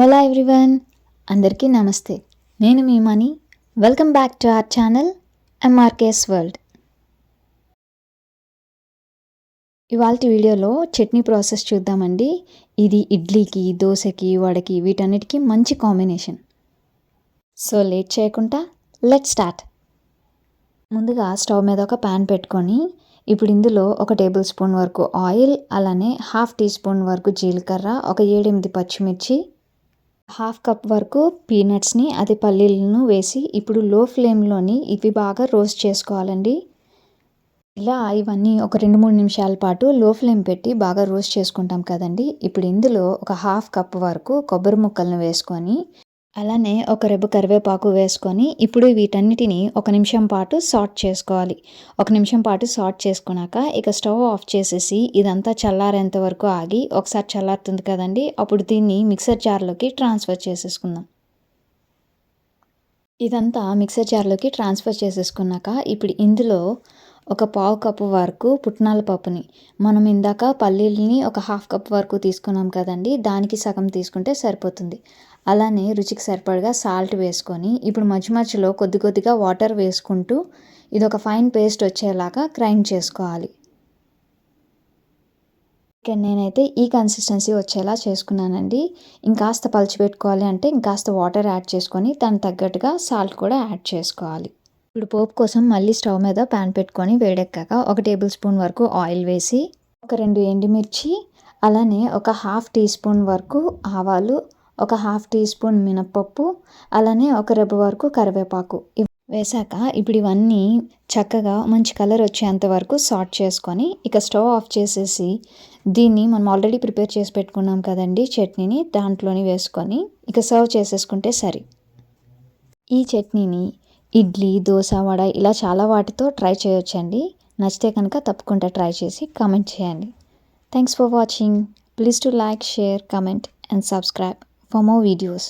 Ola everyone అందరికీ నమస్తే. నేను మీ Mani welcome back to our channel MRKS world ఇవాళ వీడియోలో చట్నీ ప్రాసెస్ చూద్దామండి. ఇది ఇడ్లీకి దోశకి వడకి వీటన్నిటికీ మంచి కాంబినేషన్. సో లేట్ చేయకుండా లెట్ స్టార్ట్ ముందుగా స్టవ్ మీద ఒక ప్యాన్ పెట్టుకొని ఇప్పుడు ఇందులో ఒక టేబుల్ స్పూన్ వరకు ఆయిల్ అలానే హాఫ్ టీ స్పూన్ వరకు జీలకర్ర ఒక ఏడెనిమిది పచ్చిమిర్చి హాఫ్ కప్ వరకు పీనట్స్ని అది పల్లీలను వేసి ఇప్పుడు లో ఫ్లేమ్లోని ఇవి బాగా రోస్ట్ చేసుకోవాలండి. ఇలా ఇవన్నీ ఒక రెండు మూడు నిమిషాల పాటు లో ఫ్లేమ్ పెట్టి బాగా రోస్ట్ చేసుకుంటాం కదండి. ఇప్పుడు ఇందులో ఒక హాఫ్ కప్ వరకు కొబ్బరి ముక్కలను వేసుకొని అలానే ఒక రెబ్బ కరివేపాకు వేసుకొని ఇప్పుడు వీటన్నిటిని ఒక నిమిషం పాటు సాట్ చేసుకోవాలి. ఒక నిమిషం పాటు సాట్ చేసుకున్నాక ఇక స్టవ్ ఆఫ్ చేసేసి ఇదంతా చల్లారేంత వరకు ఆగి ఒకసారి చల్లారుతుంది కదండి అప్పుడు దీన్ని మిక్సర్ జార్లోకి ట్రాన్స్ఫర్ చేసేసుకుందాం. ఇదంతా మిక్సర్ జార్లోకి ట్రాన్స్ఫర్ చేసేసుకున్నాక ఇప్పుడు ఇందులో ఒక పావు కప్పు వరకు పుట్నాల పప్పుని. మనం ఇందాక పల్లీలని ఒక హాఫ్ కప్ వరకు తీసుకున్నాం కదండి దానికి సగం తీసుకుంటే సరిపోతుంది. అలానే రుచికి సరిపడగా సాల్ట్ వేసుకొని ఇప్పుడు మధ్య మధ్యలో కొద్ది కొద్దిగా వాటర్ వేసుకుంటూ ఇది ఒక ఫైన్ పేస్ట్ వచ్చేలాగా గ్రైండ్ చేసుకోవాలి. ఇక్కడ నేనైతే ఈ కన్సిస్టెన్సీ వచ్చేలా చేసుకున్నానండి. ఇంకాస్త పలుచిపెట్టుకోవాలి అంటే ఇంకాస్త వాటర్ యాడ్ చేసుకొని దానికి తగ్గట్టుగా సాల్ట్ కూడా యాడ్ చేసుకోవాలి. ఇప్పుడు పోపు కోసం మళ్ళీ స్టవ్ మీద ప్యాన్ పెట్టుకొని వేడెక్కాక ఒక టేబుల్ స్పూన్ వరకు ఆయిల్ వేసి ఒక రెండు ఎండుమిర్చి అలానే ఒక హాఫ్ టీ స్పూన్ వరకు ఆవాలు ఒక హాఫ్ టీ స్పూన్ మినప్పప్పు అలానే ఒక రెబ్బ వరకు కరివేపాకు. వేశాక ఇప్పుడు ఇవన్నీ చక్కగా మంచి కలర్ వచ్చేంత వరకు సార్ట్ చేసుకొని ఇక స్టవ్ ఆఫ్ చేసేసి దీన్ని మనం ఆల్రెడీ ప్రిపేర్ చేసి పెట్టుకున్నాం కదండి చట్నీని దాంట్లోని వేసుకొని ఇక సర్వ్ చేసేసుకుంటే సరి. ఈ చట్నీని ఇడ్లీ దోశ వడ ఇలా చాలా వాటితో ట్రై చేయొచ్చండి. నచ్చితే కనుక తప్పకుండా ట్రై చేసి కామెంట్ చేయండి. Thanks for watching please to like share comment and subscribe for more videos